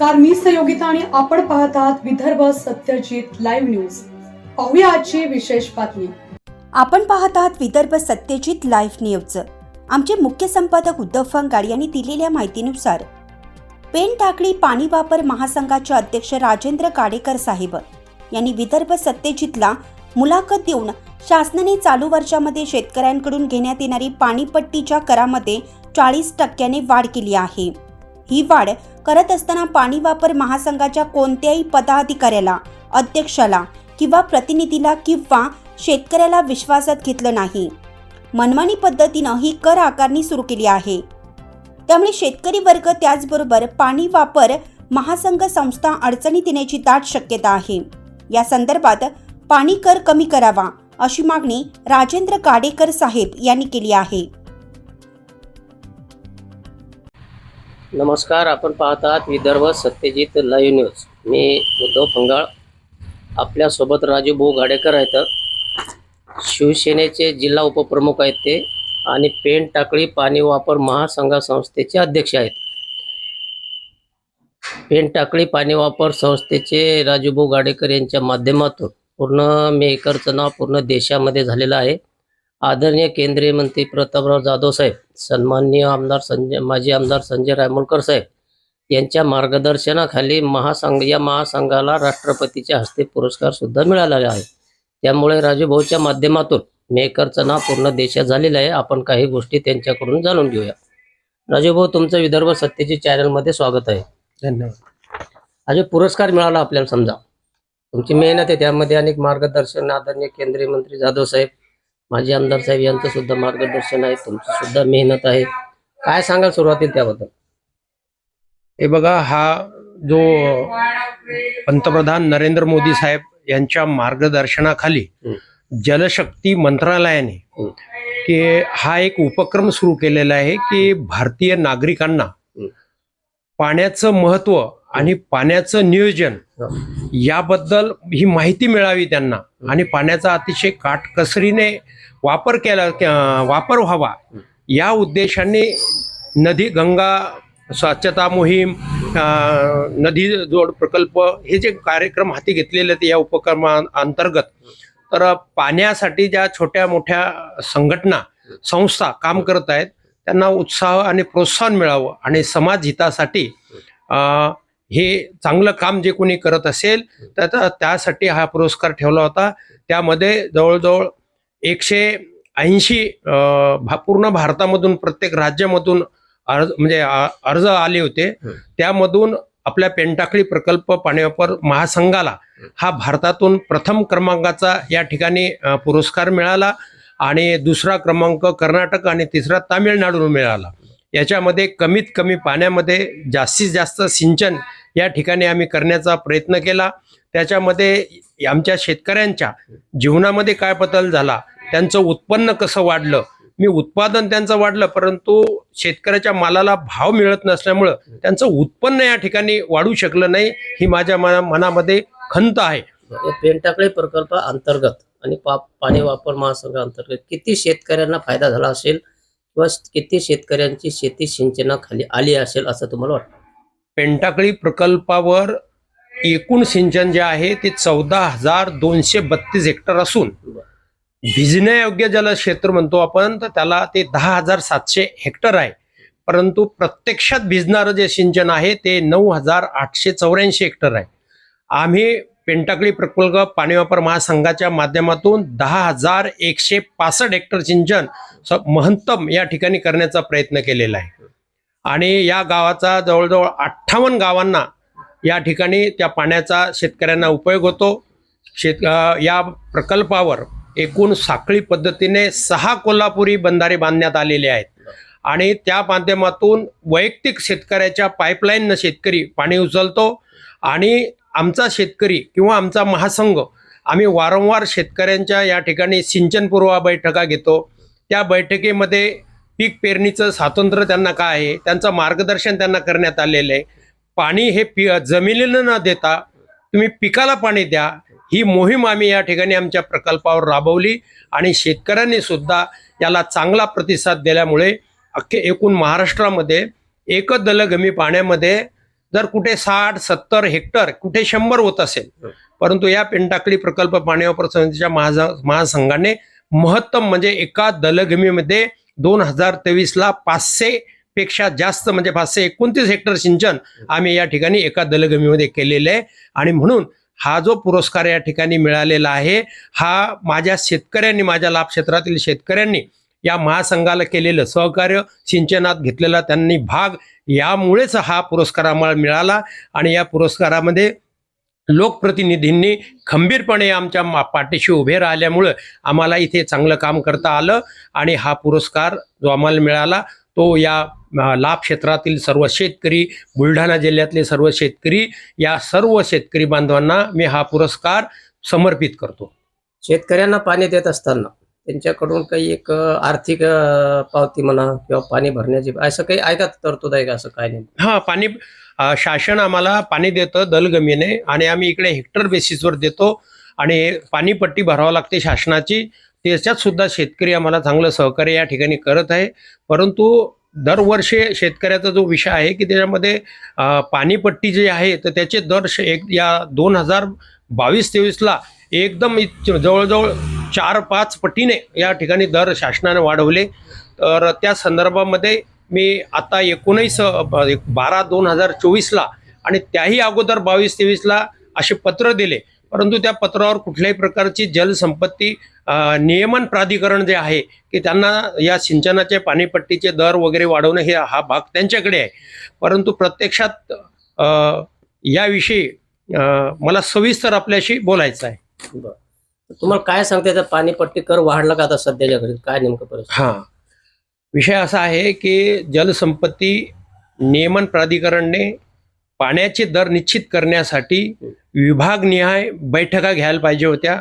नमस्कार मी सहयोगिता आणि आपण पाहत आहात विदर्भ सत्यजित लाईव्ह न्यूज. पाहूया आजची विशेष बातमी. आपण पाहत आहात विदर्भ सत्यजित लाईव्ह न्यूज. आमचे मुख्य संपादक उद्धव फंगाड यांनी दिलेल्या माहितीनुसार पेन टाकळी पाणी वापर महासंघाचे अध्यक्ष राजेंद्र काडेकर साहेब यांनी विदर्भ सत्यजितला मुलाखत देऊन शासनाने चालू वर्षामध्ये शेतकऱ्यांकडून घेण्यात येणारी पाणीपट्टीच्या करामध्ये चाळीस टक्क्याने वाढ केली आहे. ही वाढ करत असताना पाणी वापर महासंघाच्या कोणत्याही पदाधिकाऱ्याला अध्यक्षाला किंवा प्रतिनिधीला किंवा शेतकऱ्याला विश्वासात घेतलं नाही. मनमानी पद्धतीनं ही कर आकारणी सुरू केली आहे. त्यामुळे शेतकरी वर्ग त्याचबरोबर पाणी वापर महासंघ संस्था अडचणीत येण्याची दाट शक्यता आहे. या संदर्भात पाणी कर कमी करावा अशी मागणी राजेंद्र गाडेकर साहेब यांनी केली आहे. नमस्कार आपण पाहत आहात विदर्भ सत्यजित लाईव्ह न्यूज. मी उद्धव फंगाळ आपल्यासोबत राजू भाऊ गाडेकर आहेत. शिवसेनेचे जिल्हा उपप्रमुख आहेत ते आणि पेन टाकळी पाणी वापर महासंघा संस्थेचे अध्यक्ष आहेत. पेन टाकळी पाणी वापर संस्थेचे राजूभाऊ गाडेकर यांच्या माध्यमातून पूर्ण मेकरचं नाव पूर्ण देशामध्ये झालेलं आहे. आदरणीय केंद्रीय मंत्री प्रतापराव जाधव साहेब सन्माननीय आमदार संजय माजी आमदार संजय रायमोलकर साहेब यांच्या मार्गदर्शनाखाली महासंघ या महासंघाला राष्ट्रपतीच्या हस्ते पुरस्कार सुद्धा मिळालेला आहे. त्यामुळे राजूभाऊच्या माध्यमातून मेकरचं नाव पूर्ण देशात झालेलं आहे. आपण काही गोष्टी त्यांच्याकडून जाणून घेऊया. राजूभाऊ तुमचं विदर्भ सत्यची चॅनलमध्ये स्वागत आहे. धन्यवाद. हा जो पुरस्कार मिळाला आपल्याला समजा. तुमची मेहनत आहे त्यामध्ये अनेक मार्गदर्शन आदरणीय केंद्रीय मंत्री जाधव साहेब माजी आमदार साहेब यांचं सुद्धा मार्गदर्शन आहे तुमची सुद्धा मेहनत आहे काय सांगाल सुरुवातीला त्याबद्दल हे बघा हा जो पंतप्रधान नरेंद्र मोदी साहेब यांच्या मार्गदर्शनाखाली. जलशक्ती मंत्रालयाने. की हा एक उपक्रम सुरू केलेला आहे की भारतीय नागरिकांना. पाण्याचं महत्त्व आणि पाण्याचं नियोजन याबद्दल ही माहिती मिळावी त्यांना आणि पाण्याचा अतिशय काटकसरीने वापर केला वापर व्हावा. या उद्देशाने नदी गंगा स्वच्छता मोहीम नदी जोड प्रकल्प हे जे कार्यक्रम हाती घेतलेले आहेत या उपक्रमा अंतर्गत तर पाण्यासाठी ज्या छोट्या मोठ्या संघटना संस्था काम करत आहेत त्यांना उत्साह आणि प्रोत्साहन मिळावं आणि समाज हितासाठी हे चांगलं काम जे कोणी करत असेल तर त्यासाठी हा पुरस्कार ठेवला होता. त्यामध्ये जवळजवळ एकशे ऐंशी पूर्ण भारतामधून प्रत्येक राज्यामधून अर्ज म्हणजे अर्ज आले होते. त्यामधून आपल्या पेंटाकळी प्रकल्प पाणी वापर महासंघाला हा. भारतातून प्रथम क्रमांकाचा या ठिकाणी पुरस्कार मिळाला आणि दुसरा क्रमांक कर्नाटक आणि तिसरा तामिळनाडून मिळाला. याच्यामध्ये कमीत कमी पाण्यामध्ये जास्तीत जास्त सिंचन या ठिकाणी आम्ही करण्याचा प्रयत्न केला. त्याच्यामध्ये आमच्या शेतकऱ्यांच्या जीवनामध्ये काय बदल झाला त्यांचं उत्पन्न कसं वाढलं? मी उत्पादन त्यांचं वाढलं परंतु शेतकऱ्याच्या मालाला भाव मिळत नसल्यामुळं त्यांचं उत्पन्न या ठिकाणी वाढू शकलं नाही ही माझ्या मना मनामध्ये खंत आहे. पेनटाकळी प्रकल्प अंतर्गत आणि पा पाणी वापर महासंघाअंतर्गत किती शेतकऱ्यांना फायदा झाला असेल? किंवा किती शेतकऱ्यांची शेती सिंचनाखाली आली असेल असं तुम्हाला वाटतं? पेंटाकळी प्रकल्पावर एकूण सिंचन जे आहे ते चौदा हजार दोनशे बत्तीस हेक्टर असून भिजण्यायोग्य जलक्षेत्र म्हणतो आपण तर त्याला ते दहा हजार सातशे हेक्टर आहे. परंतु प्रत्यक्षात भिजणारं जे सिंचन आहे ते नऊ हजार आठशे चौऱ्याऐंशी हेक्टर आहे. आम्ही पेंटाकळी प्रकल्प पाणी वापर महासंघाच्या माध्यमातून दहा हजार एकशे पासष्ट हेक्टर सिंचन स- या ठिकाणी करण्याचा प्रयत्न केलेला आहे. आणि या गावाचा जवळजवळ अठ्ठावन्न गावांना या ठिकाणी त्या पाण्याचा शेतकऱ्यांना उपयोग होतो. शेत या प्रकल्पावर एकूण साखळी पद्धतीने सहा कोल्हापुरी बंधारे बांधण्यात आलेले आहेत. आणि त्या माध्यमातून वैयक्तिक शेतकऱ्याच्या पाईपलाईननं शेतकरी पाणी उचलतो आणि आमचा शेतकरी किंवा आमचा महासंघ आम्ही वारंवार शेतकऱ्यांच्या या ठिकाणी सिंचनपूर्वा बैठका घेतो. त्या बैठकीमध्ये पीक पेरणीचं स्वातंत्र्य त्यांना काय आहे त्यांचं मार्गदर्शन त्यांना करण्यात आलेलं आहे. पाणी हे पि जमिनीला न देता तुम्ही पिकाला पाणी द्या ही मोहीम आम्ही या ठिकाणी आमच्या प्रकल्पावर राबवली आणि शेतकऱ्यांनी सुद्धा याला चांगला प्रतिसाद दिल्यामुळे अख्खे एकूण महाराष्ट्रामध्ये एकच दलगमी पाण्यामध्ये जर कुठे साठ सत्तर हेक्टर कुठे शंभर होत असेल परंतु या पेंटाकळी प्रकल्प पाणी वापर समितीच्या महाजा महासंघाने महत्तम म्हणजे एका दलगमीमध्ये दोन हजार तेवीसला पाचशे पेक्षा जास्त म्हणजे पाचशे एकोणतीस हेक्टर सिंचन आम्ही या ठिकाणी एका दलगमीमध्ये केलेले आहे. आणि म्हणून हा जो पुरस्कार या ठिकाणी मिळालेला आहे हा माझ्या शेतकऱ्यांनी माझ्या लाभ क्षेत्रातील शेतकऱ्यांनी या महासंघाला केलेलं सहकार्य सिंचनात घेतलेला त्यांनी भाग यामुळेच हा पुरस्कार आम्हाला मिळाला आणि या पुरस्कारामध्ये लोकप्रतिनिधींनी खंबीरपणे आमच्या मा- पाठीशी उभे राहिल्यामुळं आम्हाला इथे चांगलं काम करता आलं आणि हा पुरस्कार जो आम्हाला मिळाला तो या लाभ क्षेत्रातील सर्व शेतकरी बुलढाणा जिल्ह्यातले सर्व शेतकरी या सर्व शेतकरी बांधवांना मी हा पुरस्कार समर्पित करतो. शेतकऱ्यांना पाणी देत असताना त्यांच्याकडून काही एक आर्थिक पावती म्हणा किंवा पाणी भरण्याची असं काही ऐका तरतूद आहे का असं काय नाही हा पाणी अ, शासन आम्हाला पाणी देतं दलगमीने आणि आम्ही इकडे हेक्टर बेसिसवर देतो आणि पाणीपट्टी भरावं लागते शासनाची. त्याच्यात सुद्धा शेतकरी आम्हाला चांगलं सहकार्य या ठिकाणी करत आहे. परंतु दरवर्षी शेतकऱ्याचा जो विषय आहे की त्याच्यामध्ये अ, पाणीपट्टी जी आहे तर त्याचे दर श- एक या दोन हजार बावीस तेवीसला एकदम इत- जवळजवळ चार पाच पटीने या ठिकाणी दर शासनाने वाढवले. तर त्या संदर्भामध्ये मी आता एकोणीस बारा दोन हजार चोवीसला आणि त्याही अगोदर बावीस तेवीसला असे पत्र दिले. परंतु त्या पत्रावर कुठल्याही प्रकारची जलसंपत्ती नियमन प्राधिकरण जे आहे की त्यांना या सिंचनाचे पाणीपट्टीचे दर वगैरे वाढवणं हे हा भाग त्यांच्याकडे आहे. परंतु प्रत्यक्षात याविषयी मला सविस्तर आपल्याशी बोलायचं आहे. बरं. तुम्हाला काय सांगते त्या पाणीपट्टी कर वाढला का आता सध्याच्या घडी काय नेमकं परिस्थिती? हां. विषय असा आहे की जलसंपत्ती नियमन प्राधिकरणने पाण्याचे दर निश्चित करण्यासाठी विभागनिहाय बैठका घ्यायला पाहिजे होत्या.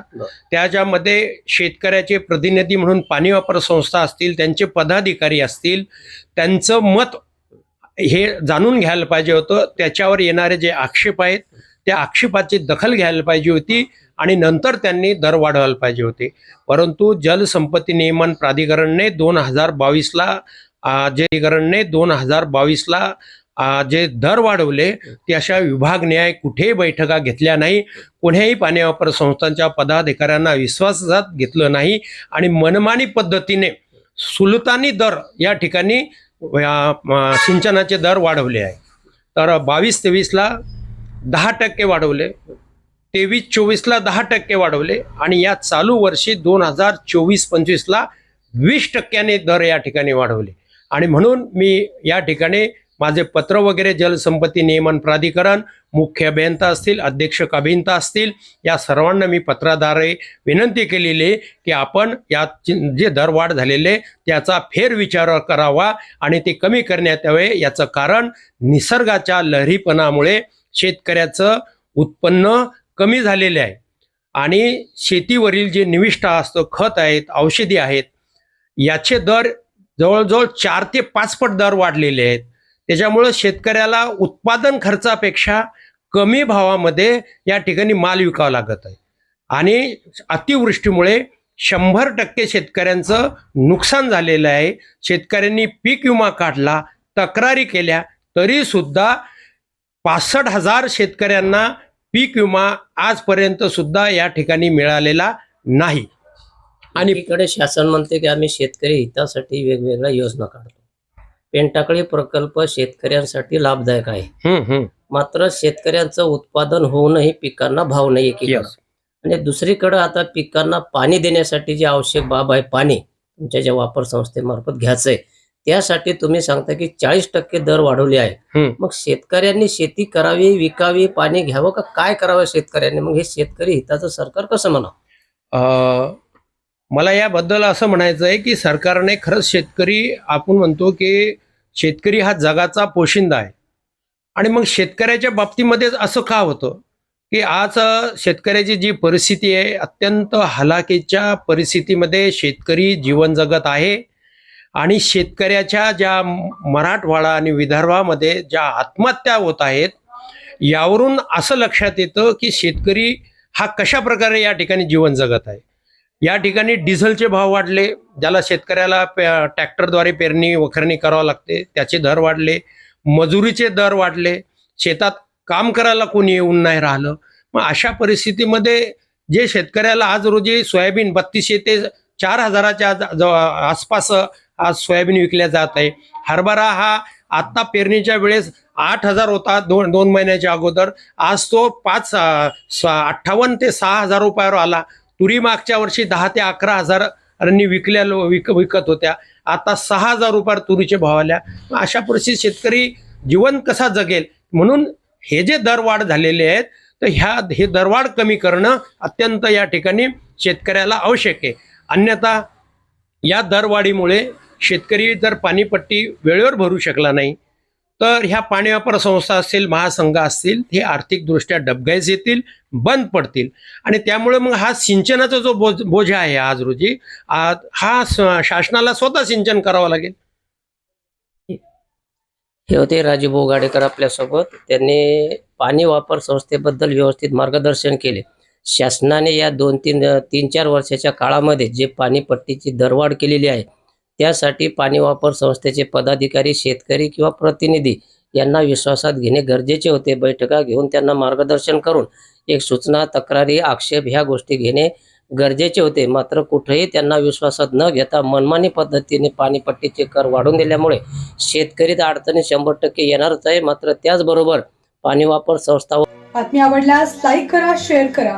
त्याच्यामध्ये शेतकऱ्याचे प्रतिनिधी म्हणून पाणी वापर संस्था असतील त्यांचे पदाधिकारी असतील त्यांचं मत हे जाणून घ्यायला पाहिजे होतं. त्याच्यावर येणारे जे आक्षेप आहेत त्या आक्षेपाची दखल घ्यायला पाहिजे होती आणि नंतर त्यांनी दर वाढवायला पाहिजे होते. परंतु जलसंपत्ती नियमन प्राधिकरणने दोन हजार बावीसला जे प्राधिकरणने दोन हजार बावीसला जे दर वाढवले ते अशा विभागन्याय कुठेही बैठका घेतल्या नाही. कोण्याही पाणी वापर संस्थांच्या पदाधिकाऱ्यांना विश्वासात घेतलं नाही आणि मनमानी पद्धतीने सुलतानी दर या ठिकाणी सिंचनाचे दर वाढवले आहे. तर बावीस तेवीसला दहा टक्के वाढवले. तेवीस चोवीसला दहा टक्के वाढवले आणि या चालू वर्षी दोन हजार चोवीस पंचवीसला वीस टक्क्याने दर या ठिकाणी वाढवले. आणि म्हणून मी या ठिकाणी माझे पत्र वगैरे जलसंपत्ती नियमन प्राधिकरण मुख्य अभियंता असतील अध्यक्षक अभियंता असतील या सर्वांना मी पत्राद्वारे विनंती केलेली आहे की आपण या जे दरवाढ झालेले त्याचा फेरविचार करावा आणि ते कमी करण्यात यावे. याचं कारण निसर्गाच्या लहरीपणामुळे शेतकऱ्याचं उत्पन्न कमी झालेले आहे. आणि शेतीवरील जे निविष्ठा असतं खत आहेत औषधी आहेत याचे दर जवळजवळ चार ते पाचपट दर वाढलेले आहेत. त्याच्यामुळं शेतकऱ्याला उत्पादन खर्चापेक्षा कमी भावामध्ये या ठिकाणी माल विकावा लागत आहे. आणि अतिवृष्टीमुळे शंभर टक्के शेतकऱ्यांचं नुकसान झालेलं आहे. शेतकऱ्यांनी पीक विमा काढला तक्रारी केल्या तरीसुद्धा पासष्ट हजार शेतकऱ्यांना पीक विमा आजपर्यंत सुद्धा या ठिकाणी मिळालेला नाही आणि इकडे शासन म्हणते की आम्ही शेतकरी हितासाठी वेगवेगळ्या योजना काढतो पेंटाकळी प्रकल्प शेतकऱ्यांसाठी लाभदायक आहे. मात्र शेतकऱ्यांचं उत्पादन होऊनही पिकांना भाव नाही एकीकडे Yes. आणि दुसरीकडे आता पिकांना पाणी देण्यासाठी जी आवश्यक बाब आहे पाणी तुमच्या ज्या वापर संस्थेमार्फत घ्यायचंय त्यासाठी तुम्ही सांगता की चाळीस टक्के दर वाढवले आहे. मग शेतकऱ्यांनी शेती करावी विकावी पाणी घ्यावं का काय करावं शेतकऱ्यांनी? मग हे शेतकरी हिताचं सरकार कसं म्हणा मला याबद्दल असं म्हणायचं आहे की सरकारने खरंच शेतकरी आपण म्हणतो की शेतकरी हा जगाचा पोशिंदा आहे. आणि मग शेतकऱ्याच्या बाबतीमध्ये असं का होतं? की आज शेतकऱ्याची जी परिस्थिती आहे अत्यंत हलाखीच्या परिस्थितीमध्ये शेतकरी जीवन जगत आहे. आणि शेतकऱ्याच्या ज्या मराठवाडा आणि विदर्भामध्ये ज्या आत्महत्या होत आहेत यावरून असं लक्षात येतं की शेतकरी हा कशा प्रकारे या ठिकाणी जीवन जगत आहे? या ठिकाणी डिझेलचे भाव वाढले ज्याला शेतकऱ्याला पे- ट्रॅक्टरद्वारे पेरणी वखरणी करावं लागते त्याचे दर वाढले मजुरीचे दर वाढले शेतात काम करायला कोणी येऊन नाही राहिलं. मग अशा परिस्थितीमध्ये जे शेतकऱ्याला आज रोजी सोयाबीन बत्तीसशे ते चार हजाराच्या आसपास आज सोयाबीन विकल्या जात आहे. हरभरा हा आत्ता पेरणीच्या वेळेस आठ हजार होता दोन दोन महिन्याच्या अगोदर. आज तो पाच स- अठ्ठावन्न ते सहा हजार रुपयावर आला. तुरी मागच्या वर्षी दहा ते अकरा हजारांनी विकल्या लो- विक विकत होत्या. आता सहा हजार रुपयावर तुरीचे भाव आल्या. अशा परिस्थितीत शेतकरी जीवन कसा जगेल? म्हणून हे जे दरवाढ झालेले आहेत तर ह्या हे दरवाढ कमी करणं अत्यंत या ठिकाणी शेतकऱ्याला आवश्यक आहे. अन्यथा या दरवाढीमुळे शेतकरी जर पाणीपट्टी वेळेवर भरू शकला नाही तर ह्या पाणी वापर संस्था असतील महासंघ असतील हे आर्थिकदृष्ट्या डबघाईस येतील बंद पडतील. आणि त्यामुळे मग हा सिंचनाचा जो बोज बोजा आहे आज रोजी हा शासनाला स्वतः सिंचन करावं लागेल. हे होते राजूभाऊ गाडेकर आपल्यासोबत. त्यांनी पाणी वापर संस्थेबद्दल व्यवस्थित मार्गदर्शन केले. शासनाने या दोन तीन तीन चार वर्षाच्या काळामध्ये जे पाणीपट्टीची दरवाढ केलेली आहे त्यासाठी पाणी वापर संस्थेचे पदाधिकारी शेतकरी किंवा प्रतिनिधी यांना विश्वासात घेणे गरजेचे होते. बैठका घेऊन त्यांना मार्गदर्शन करून एक सूचना तक्रारी आक्षेप ह्या गोष्टी घेणे गरजेचे होते. मात्र कुठेही त्यांना विश्वासात न घेता मनमानी पद्धतीने पाणीपट्टीचे कर वाढून दिल्यामुळे शेतकरी तर अडचणी शंभर टक्के येणारच आहे. मात्र त्याचबरोबर पाणी वापर संस्था बातमी आवडल्यास लाईक करा शेअर करा.